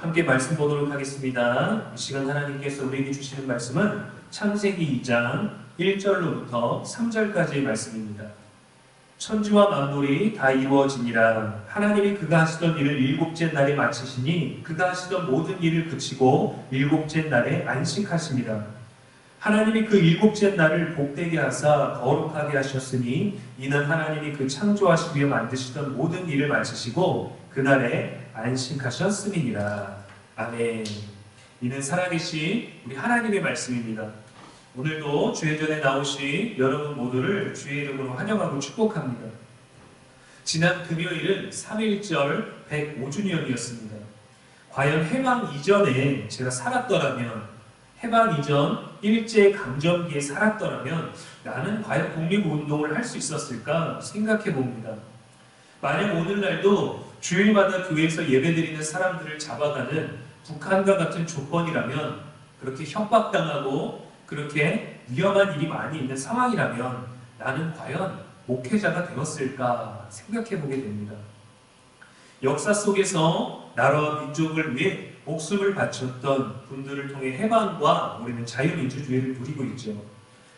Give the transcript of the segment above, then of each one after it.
함께 말씀 보도록 하겠습니다. 이 시간 하나님께서 우리에게 주시는 말씀은 창세기 2장 1절로부터 3절까지의 말씀입니다. 천지와 만물이 다 이루어지니라 하나님이 그가 하시던 일을 일곱째 날에 마치시니 그가 하시던 모든 일을 그치고 일곱째 날에 안식하십니다. 하나님이 그 일곱째 날을 복되게 하사 거룩하게 하셨으니 이는 하나님이 그 창조하시기 위해 만드시던 모든 일을 마치시고 그날에 안식하셨음이니라. 아멘. 이는 살아계신 우리 하나님의 말씀입니다. 오늘도 주의 전에 나오신 여러분 모두를 주의 이름으로 환영하고 축복합니다. 지난 금요일은 3.1절 105주년이었습니다. 과연 해방 이전에 제가 살았더라면, 해방 이전 일제 강점기에 살았더라면 나는 과연 독립운동을 할 수 있었을까 생각해 봅니다. 만약 오늘날도 주일마다 교회에서 예배드리는 사람들을 잡아가는 북한과 같은 조건이라면 그렇게 협박당하고 그렇게 위험한 일이 많이 있는 상황이라면 나는 과연 목회자가 되었을까 생각해 보게 됩니다. 역사 속에서 나라와 민족을 위해 목숨을 바쳤던 분들을 통해 해방과 우리는 자유민주주의를 누리고 있죠.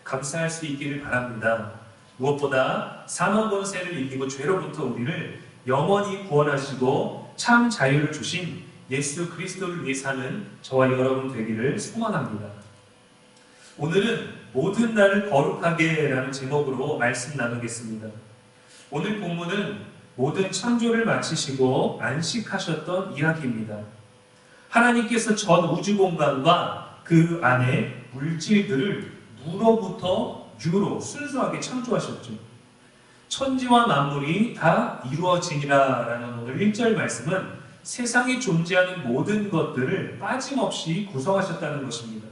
감사할 수 있기를 바랍니다. 무엇보다 사망 권세를 이기고 죄로부터 우리를 영원히 구원하시고 참 자유를 주신 예수 그리스도를 위해 사는 저와 여러분 되기를 소망합니다. 오늘은 모든 날을 거룩하게 라는 제목으로 말씀 나누겠습니다. 오늘 본문은 모든 창조를 마치시고 안식하셨던 이야기입니다. 하나님께서 전 우주 공간과 그 안에 물질들을 무로부터 유로 순수하게 창조하셨죠. 천지와 만물이 다 이루어지니라라는 오늘 1절 말씀은 세상에 존재하는 모든 것들을 빠짐없이 구성하셨다는 것입니다.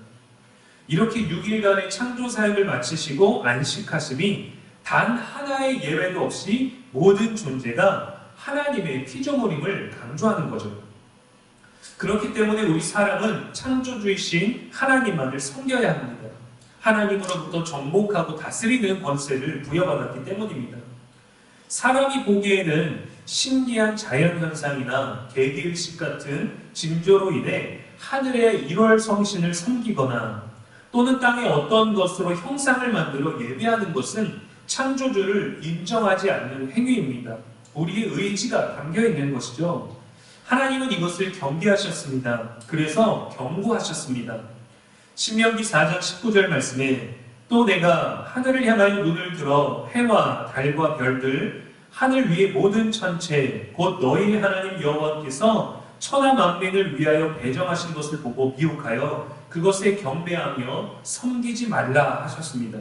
이렇게 6일간의 창조 사역을 마치시고 안식하심이 단 하나의 예외도 없이 모든 존재가 하나님의 피조물임을 강조하는 거죠. 그렇기 때문에 우리 사람은 창조주이신 하나님만을 섬겨야 합니다. 하나님으로부터 정복하고 다스리는 권세를 부여받았기 때문입니다. 사람이 보기에는 신기한 자연현상이나 개기의식 같은 징조로 인해 하늘의 1월 성신을 섬기거나 또는 땅의 어떤 것으로 형상을 만들어 예배하는 것은 창조주를 인정하지 않는 행위입니다. 우리의 의지가 담겨 있는 것이죠. 하나님은 이것을 경계하셨습니다. 그래서 경고하셨습니다. 신명기 4장 19절 말씀에 또 내가 하늘을 향하여 눈을 들어 해와 달과 별들 하늘 위의 모든 천체 곧 너희의 하나님 여호와께서 천하 만민을 위하여 배정하신 것을 보고 미혹하여 그것에 경배하며 섬기지 말라 하셨습니다.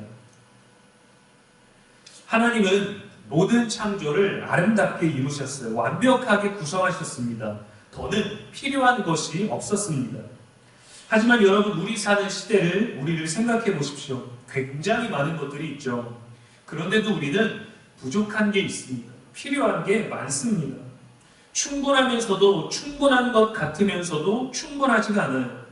하나님은 모든 창조를 아름답게 이루셨어요. 완벽하게 구성하셨습니다. 더는 필요한 것이 없었습니다. 하지만 여러분, 우리 사는 시대를, 우리를 생각해 보십시오. 굉장히 많은 것들이 있죠. 그런데도 우리는 부족한 게 있습니다. 필요한 게 많습니다. 충분하면서도 충분한 것 같으면서도 충분하지가 않아요.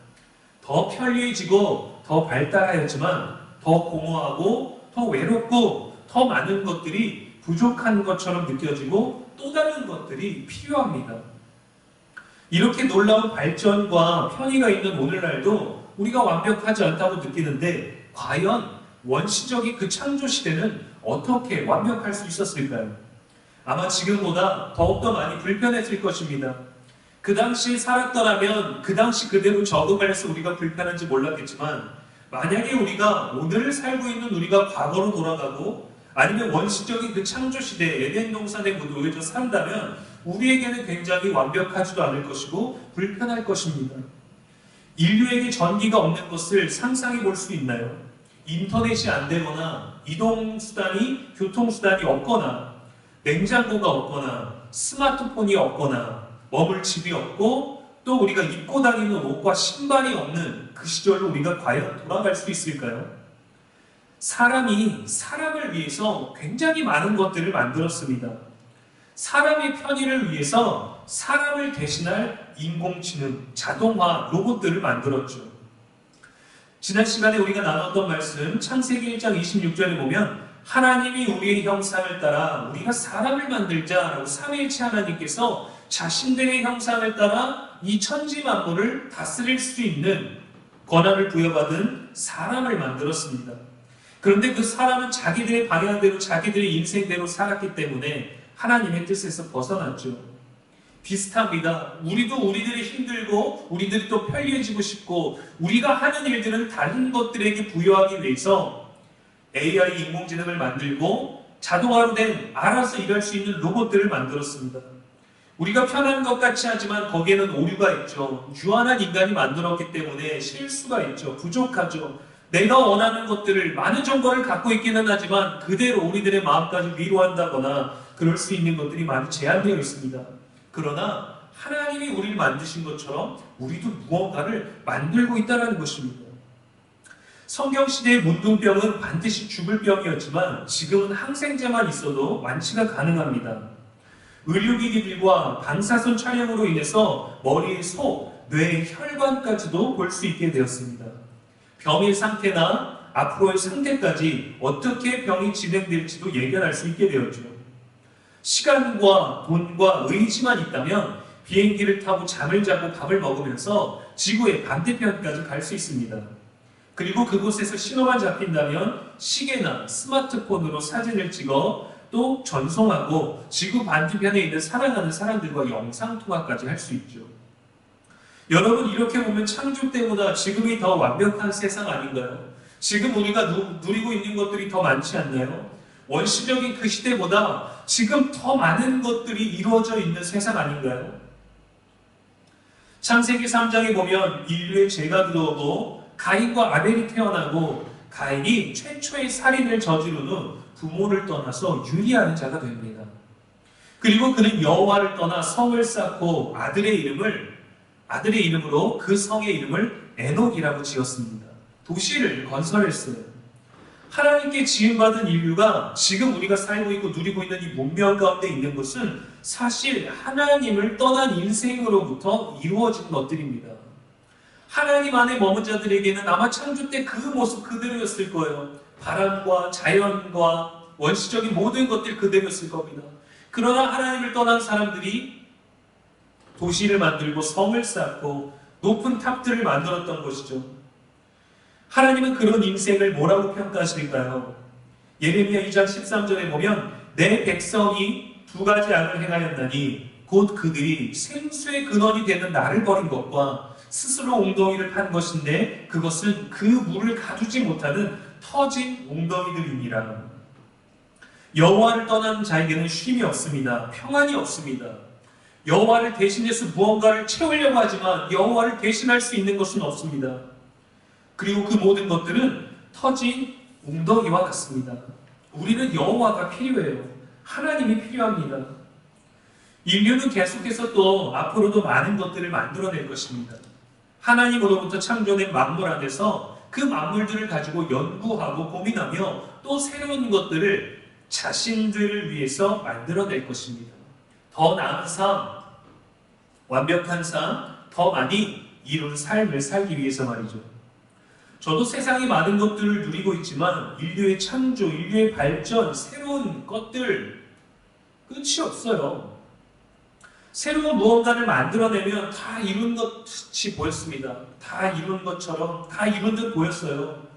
더 편리해지고 더 발달하였지만 더 공허하고 더 외롭고 더 많은 것들이 부족한 것처럼 느껴지고 또 다른 것들이 필요합니다. 이렇게 놀라운 발전과 편의가 있는 오늘날도 우리가 완벽하지 않다고 느끼는데 과연 원시적인 그 창조 시대는 어떻게 완벽할 수 있었을까요? 아마 지금보다 더욱더 많이 불편했을 것입니다. 그 당시에 살았더라면 그 당시 그대로 적응을 해서 우리가 불편한지 몰랐겠지만 만약에 우리가 오늘 살고 있는 우리가 과거로 돌아가고 아니면 원시적인 그 창조 시대 에덴 동산에 놓여져 산다면 우리에게는 굉장히 완벽하지도 않을 것이고 불편할 것입니다. 인류에게 전기가 없는 것을 상상해 볼 수 있나요? 인터넷이 안 되거나 이동 수단이 교통 수단이 없거나 냉장고가 없거나 스마트폰이 없거나 머물 집이 없고 또 우리가 입고 다니는 옷과 신발이 없는 그 시절로 우리가 과연 돌아갈 수 있을까요? 사람이 사람을 위해서 굉장히 많은 것들을 만들었습니다. 사람의 편의를 위해서 사람을 대신할 인공지능, 자동화, 로봇들을 만들었죠. 지난 시간에 우리가 나눴던 말씀, 창세기 1장 26절에 보면 하나님이 우리의 형상을 따라 우리가 사람을 만들자라고 삼위일체 하나님께서 자신들의 형상을 따라 이 천지 만물을 다스릴 수 있는 권한을 부여받은 사람을 만들었습니다. 그런데 그 사람은 자기들의 방향대로 자기들의 인생대로 살았기 때문에 하나님의 뜻에서 벗어났죠. 비슷합니다. 우리도 우리들이 힘들고 우리들이 또 편리해지고 싶고 우리가 하는 일들은 다른 것들에게 부여하기 위해서 AI 인공지능을 만들고 자동화로 된 알아서 일할 수 있는 로봇들을 만들었습니다. 우리가 편한 것 같이 하지만 거기에는 오류가 있죠. 유한한 인간이 만들었기 때문에 실수가 있죠. 부족하죠. 내가 원하는 것들을 많은 정보를 갖고 있기는 하지만 그대로 우리들의 마음까지 위로한다거나 그럴 수 있는 것들이 많이 제한되어 있습니다. 그러나 하나님이 우리를 만드신 것처럼 우리도 무언가를 만들고 있다는 것입니다. 성경 시대의 문둥병은 반드시 죽을 병이었지만 지금은 항생제만 있어도 완치가 가능합니다. 의료기기들과 방사선 촬영으로 인해서 머리의 속, 뇌의 혈관까지도 볼 수 있게 되었습니다. 병의 상태나 앞으로의 상태까지 어떻게 병이 진행될지도 예견할 수 있게 되었죠. 시간과 돈과 의지만 있다면 비행기를 타고 잠을 자고 밥을 먹으면서 지구의 반대편까지 갈 수 있습니다. 그리고 그곳에서 신호만 잡힌다면 시계나 스마트폰으로 사진을 찍어 또 전송하고 지구 반대편에 있는 사랑하는 사람들과 영상 통화까지 할 수 있죠. 여러분 이렇게 보면 창조 때보다 지금이 더 완벽한 세상 아닌가요? 지금 우리가 누, 누리고 있는 것들이 더 많지 않나요? 원시적인 그 시대보다 지금 더 많은 것들이 이루어져 있는 세상 아닌가요? 창세기 3장에 보면 인류의 죄가 들어오고 가인과 아벨이 태어나고 가인이 최초의 살인을 저지른 후 부모를 떠나서 유리하는 자가 됩니다. 그리고 그는 여호와를 떠나 성을 쌓고 아들의 이름을 아들의 이름으로 그 성의 이름을 에녹이라고 지었습니다. 도시를 건설했어요. 하나님께 지음받은 인류가 지금 우리가 살고 있고 누리고 있는 이 문명 가운데 있는 것은 사실 하나님을 떠난 인생으로부터 이루어진 것들입니다. 하나님 안에 머문 자들에게는 아마 창조 때 그 모습 그대로였을 거예요. 바람과 자연과 원시적인 모든 것들 그대로였을 겁니다. 그러나 하나님을 떠난 사람들이 도시를 만들고 성을 쌓고 높은 탑들을 만들었던 것이죠. 하나님은 그런 인생을 뭐라고 평가하실까요? 예레미야 2장 13절에 보면 내 백성이 두 가지 악을 행하였나니 곧 그들이 생수의 근원이 되는 나를 버린 것과 스스로 웅덩이를 판 것인데 그것은 그 물을 가두지 못하는 터진 웅덩이들이니라. 여호와를 떠난 자에게는 쉼이 없습니다. 평안이 없습니다. 여호와를 대신해서 무언가를 채우려고 하지만 여호와를 대신할 수 있는 것은 없습니다. 그리고 그 모든 것들은 터진 웅덩이와 같습니다. 우리는 여호와가 필요해요. 하나님이 필요합니다. 인류는 계속해서 또 앞으로도 많은 것들을 만들어낼 것입니다. 하나님으로부터 창조된 만물 안에서 그 만물들을 가지고 연구하고 고민하며 또 새로운 것들을 자신들을 위해서 만들어낼 것입니다. 더 나은 삶, 완벽한 삶, 더 많이 이룬 삶을 살기 위해서 말이죠. 저도 세상에 많은 것들을 누리고 있지만 인류의 창조, 인류의 발전, 새로운 것들 끝이 없어요. 새로운 무언가를 만들어내면 다 이룬 것이 보였습니다. 다 이룬 것처럼 다 이룬 듯 보였어요.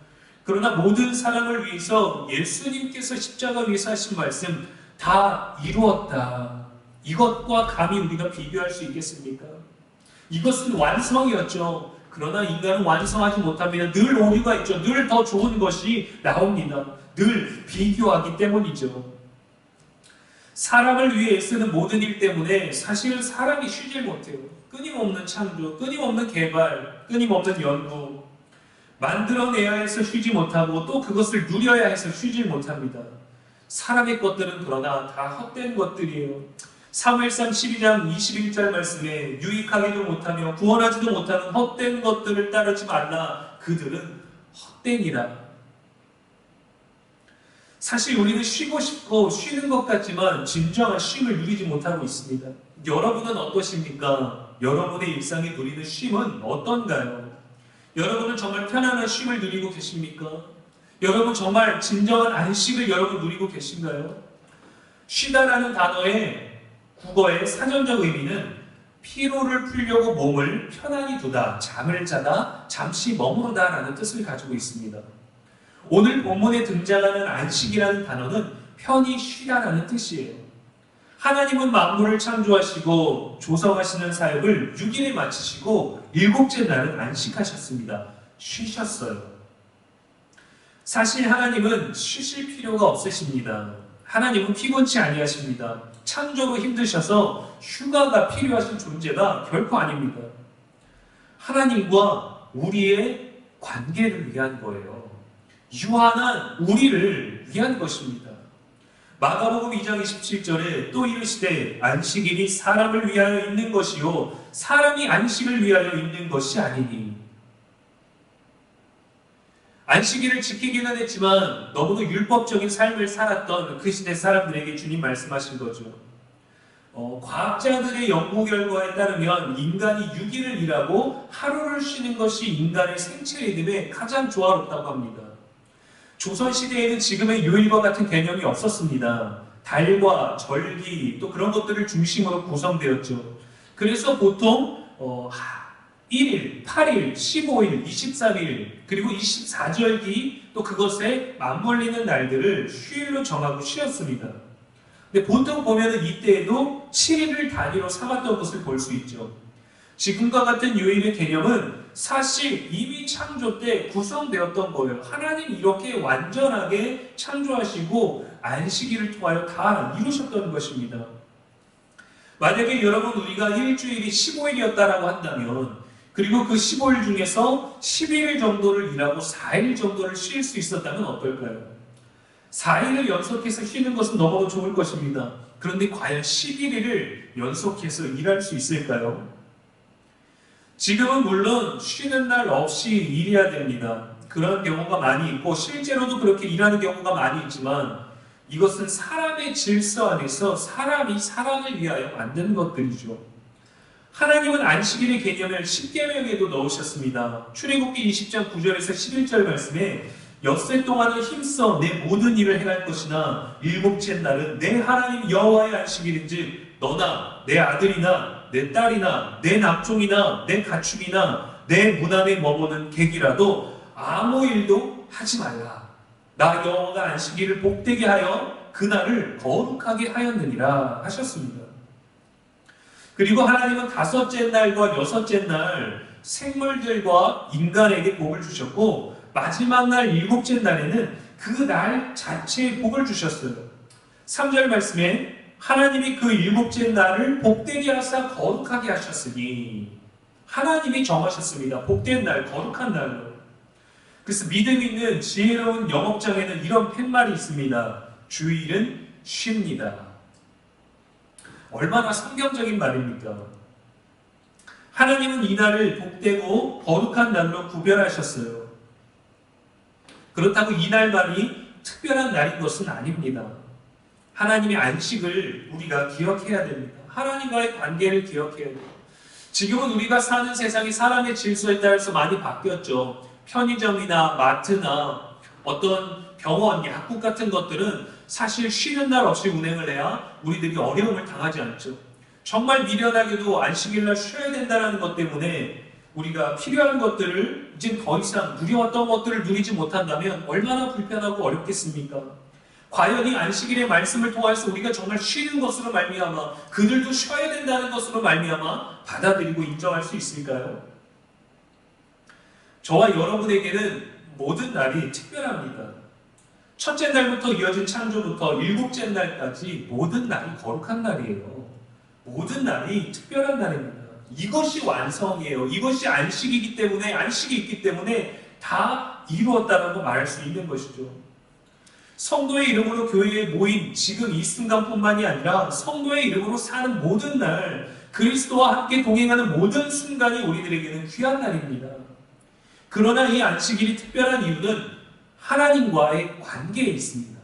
그러나 모든 사람을 위해서 예수님께서 십자가 위에서 하신 말씀 다 이루었다. 이것과 감히 우리가 비교할 수 있겠습니까? 이것은 완성이었죠. 그러나 인간은 완성하지 못하면 늘 오류가 있죠. 늘 더 좋은 것이 나옵니다. 늘 비교하기 때문이죠. 사람을 위해 애쓰는 모든 일 때문에 사실 사람이 쉬질 못해요. 끊임없는 창조, 끊임없는 개발, 끊임없는 연구. 만들어내야 해서 쉬지 못하고 또 그것을 누려야 해서 쉬지 못합니다. 사람의 것들은 그러나 다 헛된 것들이에요. 사무엘상 12장 21절 말씀에 유익하기도 못하며 구원하지도 못하는 헛된 것들을 따르지 말라. 그들은 헛되니라. 사실 우리는 쉬고 싶고 쉬는 것 같지만 진정한 쉼을 누리지 못하고 있습니다. 여러분은 어떠십니까? 여러분의 일상에 누리는 쉼은 어떤가요? 여러분은 정말 편안한 쉼을 누리고 계십니까? 여러분 정말 진정한 안식을 여러분 누리고 계신가요? 쉬다라는 단어의 국어의 사전적 의미는 피로를 풀려고 몸을 편안히 두다, 잠을 자다, 잠시 머무르다 라는 뜻을 가지고 있습니다. 오늘 본문에 등장하는 안식이라는 단어는 편히 쉬다라는 뜻이에요. 하나님은 만물을 창조하시고 조성하시는 사역을 6일에 마치시고 일곱째 날은 안식하셨습니다. 쉬셨어요. 사실 하나님은 쉬실 필요가 없으십니다. 하나님은 피곤치 아니하십니다. 창조로 힘드셔서 휴가가 필요하신 존재가 결코 아닙니다. 하나님과 우리의 관계를 위한 거예요. 유한한 우리를 위한 것입니다. 마가복음 2장 27절에 또 이르시되 안식일이 사람을 위하여 있는 것이요 사람이 안식을 위하여 있는 것이 아니니 안식일을 지키기는 했지만 너무도 율법적인 삶을 살았던 그 시대 사람들에게 주님 말씀하신 거죠. 어, 과학자들의 연구 결과에 따르면 인간이 6일을 일하고 하루를 쉬는 것이 인간의 생체 리듬에 가장 조화롭다고 합니다. 조선시대에는 지금의 요일과 같은 개념이 없었습니다. 달과 절기 또 그런 것들을 중심으로 구성되었죠. 그래서 보통 어, 1일, 8일, 15일, 23일 그리고 24절기 또 그것에 맞물리는 날들을 휴일로 정하고 쉬었습니다. 근데 보통 보면은 이때에도 7일을 단위로 삼았던 것을 볼 수 있죠. 지금과 같은 요일의 개념은 사실 이미 창조 때 구성되었던 거예요. 하나님 이렇게 완전하게 창조하시고 안식일을 통하여 다 이루셨던 것입니다. 만약에 여러분 우리가 일주일이 15일이었다라고 한다면 그리고 그 15일 중에서 11일 정도를 일하고 4일 정도를 쉴 수 있었다면 어떨까요? 4일을 연속해서 쉬는 것은 너무도 좋을 것입니다. 그런데 과연 11일을 연속해서 일할 수 있을까요? 지금은 물론 쉬는 날 없이 일해야 됩니다. 그런 경우가 많이 있고 실제로도 그렇게 일하는 경우가 많이 있지만 이것은 사람의 질서 안에서 사람이 사람을 위하여 만드는 것들이죠. 하나님은 안식일의 개념을 10계명에도 넣으셨습니다. 출애굽기 20장 9절에서 11절 말씀에 엿새 동안은 힘써 내 모든 일을 행할 것이나 일곱째 날은 내 하나님 여호와의 안식일인즉 너나 내 아들이나 내 딸이나 내 낙종이나 내 가축이나 내 문 안에 머무는 객이라도 아무 일도 하지 말라. 나 여호와가 안식일을 복되게 하여 그날을 거룩하게 하였느니라 하셨습니다. 그리고 하나님은 다섯째 날과 여섯째 날 생물들과 인간에게 복을 주셨고 마지막 날 일곱째 날에는 그 날 자체에 복을 주셨어요. 3절 말씀에 하나님이 그 일곱째 날을 복되게 하사 거룩하게 하셨으니 하나님이 정하셨습니다. 복된 날, 거룩한 날로. 그래서 믿음 있는 지혜로운 영업장에는 이런 팻말이 있습니다. 주일은 쉽니다. 얼마나 성경적인 말입니까? 하나님은 이날을 복되고 거룩한 날로 구별하셨어요. 그렇다고 이날만이 특별한 날인 것은 아닙니다. 하나님의 안식을 우리가 기억해야 됩니다. 하나님과의 관계를 기억해야 됩니다. 지금은 우리가 사는 세상이 사람의 질서에 따라서 많이 바뀌었죠. 편의점이나 마트나 어떤 병원, 약국 같은 것들은 사실 쉬는 날 없이 운행을 해야 우리들이 어려움을 당하지 않죠. 정말 미련하게도 안식일날 쉬어야 된다는 것 때문에 우리가 필요한 것들을 이제 더 이상 누려왔던 것들을 누리지 못한다면 얼마나 불편하고 어렵겠습니까? 과연 이 안식일의 말씀을 통해서 우리가 정말 쉬는 것으로 말미암아 그들도 쉬어야 된다는 것으로 말미암아 받아들이고 인정할 수 있을까요? 저와 여러분에게는 모든 날이 특별합니다. 첫째 날부터 이어진 창조부터 일곱째 날까지 모든 날이 거룩한 날이에요. 모든 날이 특별한 날입니다. 이것이 완성이에요. 이것이 안식이기 때문에 안식이 있기 때문에 다 이루었다라고 말할 수 있는 것이죠. 성도의 이름으로 교회에 모인 지금 이 순간뿐만이 아니라 성도의 이름으로 사는 모든 날 그리스도와 함께 동행하는 모든 순간이 우리들에게는 귀한 날입니다. 그러나 이 안식일이 특별한 이유는 하나님과의 관계에 있습니다.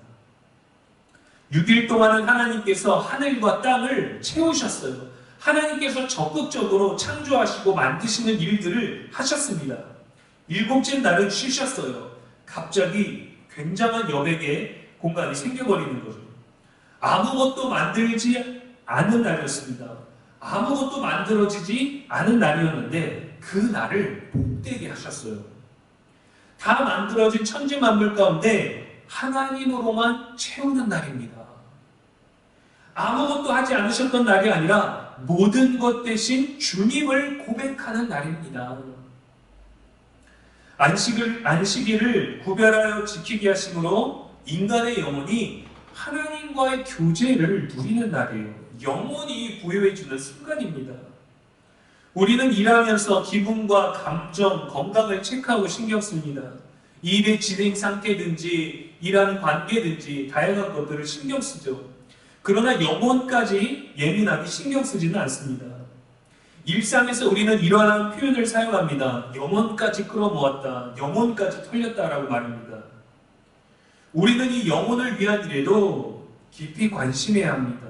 6일 동안은 하나님께서 하늘과 땅을 채우셨어요. 하나님께서 적극적으로 창조하시고 만드시는 일들을 하셨습니다. 일곱째 날은 쉬셨어요. 갑자기 굉장한 여백의 공간이 생겨버리는 거죠. 아무것도 만들지 않은 날이었습니다. 아무것도 만들어지지 않은 날이었는데 그 날을 복되게 하셨어요. 다 만들어진 천지 만물 가운데 하나님으로만 채우는 날입니다. 아무것도 하지 않으셨던 날이 아니라 모든 것 대신 주님을 고백하는 날입니다. 안식을, 안식일을 구별하여 지키게 하심으로 인간의 영혼이 하나님과의 교제를 누리는 날이에요. 영혼이 부여해주는 순간입니다. 우리는 일하면서 기분과 감정, 건강을 체크하고 신경 씁니다. 일의 진행 상태든지 일하는 관계든지 다양한 것들을 신경 쓰죠. 그러나 영혼까지 예민하게 신경 쓰지는 않습니다. 일상에서 우리는 이러한 표현을 사용합니다. 영혼까지 끌어모았다. 영혼까지 털렸다라고 말합니다. 우리는 이 영혼을 위한 일에도 깊이 관심해야 합니다.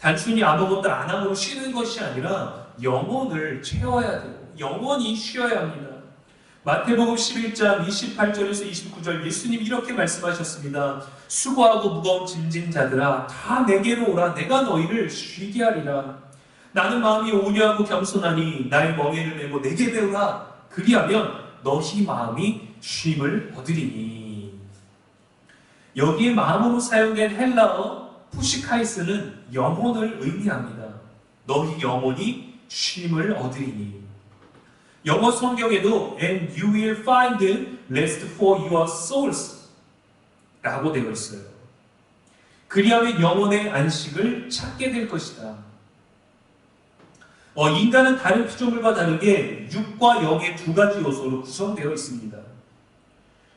단순히 아무것도 안 하고 쉬는 것이 아니라 영혼을 채워야 되고 영혼이 쉬어야 합니다. 마태복음 11장 28절에서 29절 예수님 이렇게 말씀하셨습니다. 수고하고 무거운 짐진 자들아 다 내게로 오라 내가 너희를 쉬게 하리라. 나는 마음이 온유하고 겸손하니 나의 멍에를 메고 내게 배우라. 그리하면 너희 마음이 쉼을 얻으리니. 여기에 마음으로 사용된 헬라어 푸시카이스는 영혼을 의미합니다. 너희 영혼이 쉼을 얻으리니. 영어 성경에도 and you will find rest for your souls 라고 되어 있어요. 그리하면 영혼의 안식을 찾게 될 것이다. 어, 인간은 다른 피조물과 다르게 육과 영의 두 가지 요소로 구성되어 있습니다.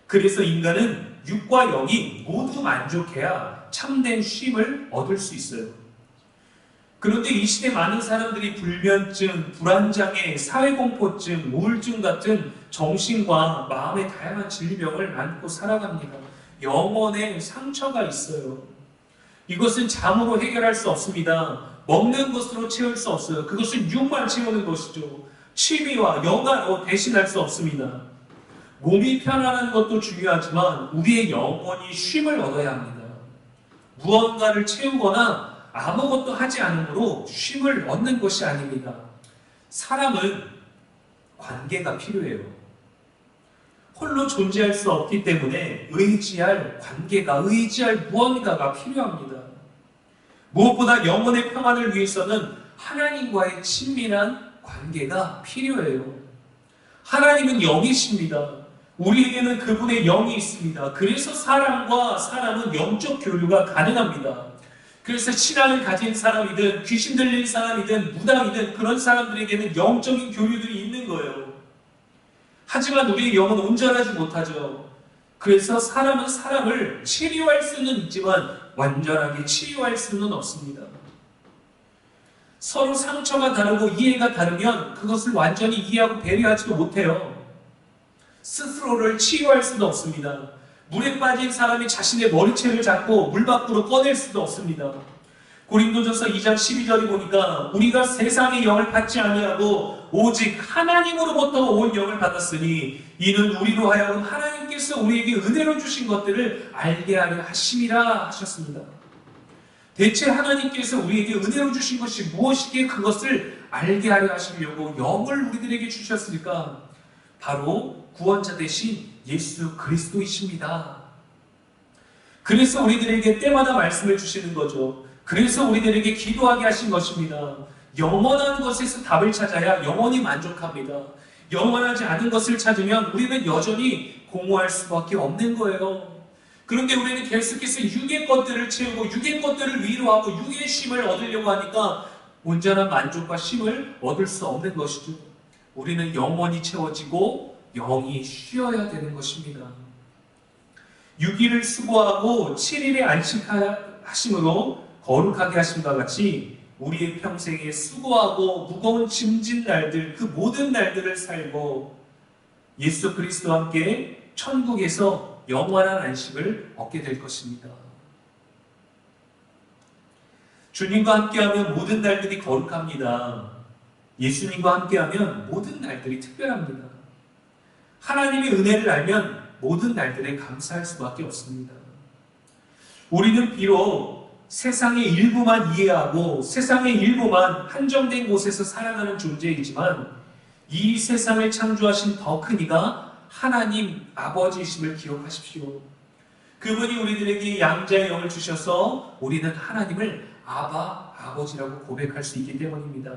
그래서 인간은 육과 영이 모두 만족해야 참된 쉼을 얻을 수 있어요. 그런데 이 시대 많은 사람들이 불면증, 불안장애, 사회공포증, 우울증 같은 정신과 마음의 다양한 질병을 안고 살아갑니다. 영혼에 상처가 있어요. 이것은 잠으로 해결할 수 없습니다. 먹는 것으로 채울 수 없어요. 그것은 육만 채우는 것이죠. 취미와 영화로 대신할 수 없습니다. 몸이 편안한 것도 중요하지만 우리의 영혼이 쉼을 얻어야 합니다. 무언가를 채우거나 아무것도 하지 않으므로 쉼을 얻는 것이 아닙니다. 사람은 관계가 필요해요. 홀로 존재할 수 없기 때문에 의지할 관계가, 의지할 무언가가 필요합니다. 무엇보다 영혼의 평안을 위해서는 하나님과의 친밀한 관계가 필요해요. 하나님은 영이십니다. 우리에게는 그분의 영이 있습니다. 그래서 사람과 사람은 영적 교류가 가능합니다. 그래서 신앙을 가진 사람이든 귀신 들린 사람이든 무당이든 그런 사람들에게는 영적인 교류들이 있는 거예요. 하지만 우리의 영은 온전하지 못하죠. 그래서 사람은 사람을 치료할 수는 있지만 완전하게 치유할 수는 없습니다. 서로 상처가 다르고 이해가 다르면 그것을 완전히 이해하고 배려하지도 못해요. 스스로를 치유할 수도 없습니다. 물에 빠진 사람이 자신의 머리채를 잡고 물 밖으로 꺼낼 수도 없습니다. 고린도전서 2장 12절에 보니까 우리가 세상의 영을 받지 아니하고 오직 하나님으로부터 온 영을 받았으니 이는 우리로 하여금 하나님께서 우리에게 은혜로 주신 것들을 알게 하려 하심이라 하셨습니다. 대체 하나님께서 우리에게 은혜로 주신 것이 무엇이기에 그것을 알게 하려 하시려고 영을 우리들에게 주셨을까? 바로 구원자 대신 예수 그리스도이십니다. 그래서 우리들에게 때마다 말씀을 주시는 거죠. 그래서 우리들에게 기도하게 하신 것입니다. 영원한 것에서 답을 찾아야 영원히 만족합니다. 영원하지 않은 것을 찾으면 우리는 여전히 공허할 수밖에 없는 거예요. 그런데 우리는 계속해서 육의 것들을 채우고 육의 것들을 위로하고 육의 쉼을 얻으려고 하니까 온전한 만족과 쉼을 얻을 수 없는 것이죠. 우리는 영원히 채워지고 영이 쉬어야 되는 것입니다. 6일을 수고하고 7일에 안식하심으로 거룩하게 하심과 같이 우리의 평생에 수고하고 무거운 짐진 날들 그 모든 날들을 살고 예수 그리스도와 함께 천국에서 영원한 안식을 얻게 될 것입니다. 주님과 함께하면 모든 날들이 거룩합니다. 예수님과 함께하면 모든 날들이 특별합니다. 하나님의 은혜를 알면 모든 날들에 감사할 수밖에 없습니다. 우리는 비록 세상의 일부만 이해하고 세상의 일부만 한정된 곳에서 살아가는 존재이지만 이 세상을 창조하신 더 큰 이가 하나님 아버지이심을 기억하십시오. 그분이 우리들에게 양자의 영을 주셔서 우리는 하나님을 아바 아버지라고 고백할 수 있기 때문입니다.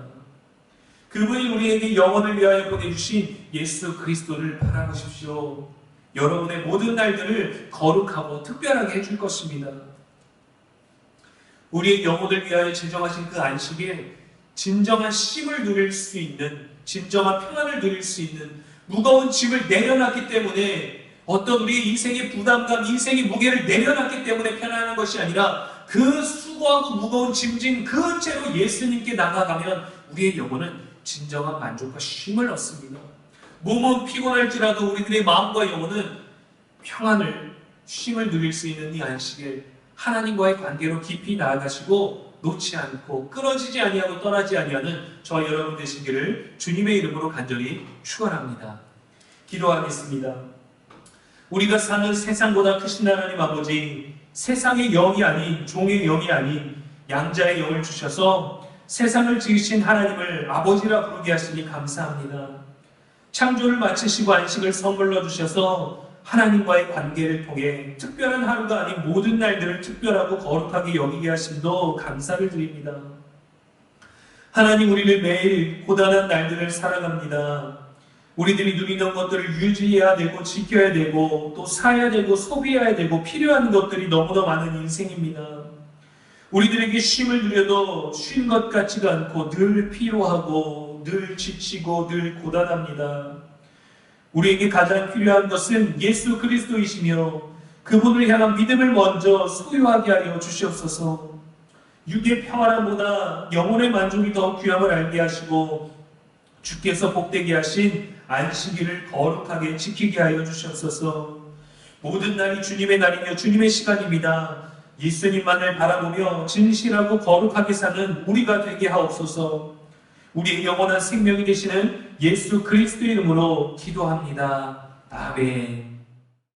그분이 우리에게 영혼을 위하여 보내주신 예수 그리스도를 바라보십시오. 여러분의 모든 날들을 거룩하고 특별하게 해줄 것입니다. 우리의 영혼을 위하여 제정하신 그 안식에 진정한 쉼을 누릴 수 있는, 진정한 평안을 누릴 수 있는 무거운 짐을 내려놨기 때문에 어떤 우리의 인생의 부담감, 인생의 무게를 내려놨기 때문에 편안한 것이 아니라 그 수고하고 무거운 짐진 그 채로 예수님께 나가가면 우리의 영혼은 진정한 만족과 쉼을 얻습니다. 몸은 피곤할지라도 우리들의 마음과 영혼은 평안을, 쉼을 누릴 수 있는 이 안식에 하나님과의 관계로 깊이 나아가시고 놓지 않고 끊어지지 아니하고 떠나지 아니하는 저 여러분 되시기를 주님의 이름으로 간절히 축원합니다. 기도하겠습니다. 우리가 사는 세상보다 크신 하나님 아버지, 세상의 영이 아닌 종의 영이 아닌 양자의 영을 주셔서 세상을 지으신 하나님을 아버지라 부르게 하시니 감사합니다. 창조를 마치시고 안식을 선물로 주셔서 하나님과의 관계를 통해 특별한 하루가 아닌 모든 날들을 특별하고 거룩하게 여기게 하심도 감사를 드립니다. 하나님 우리를 매일 고단한 날들을 살아갑니다. 우리들이 누리는 것들을 유지해야 되고 지켜야 되고 또 사야 되고 소비해야 되고 필요한 것들이 너무나 많은 인생입니다. 우리들에게 쉼을 누려도 쉰 것 같지가 않고 늘 피로하고 늘 지치고 늘 고단합니다. 우리에게 가장 필요한 것은 예수 그리스도이시며 그분을 향한 믿음을 먼저 소유하게 하여 주시옵소서. 육의 평안함보다 영혼의 만족이 더 귀함을 알게 하시고 주께서 복되게 하신 안식일을 거룩하게 지키게 하여 주시옵소서. 모든 날이 주님의 날이며 주님의 시간입니다. 예수님만을 바라보며 진실하고 거룩하게 사는 우리가 되게 하옵소서. 우리의 영원한 생명이 되시는 예수 그리스도 이름으로 기도합니다. 아멘.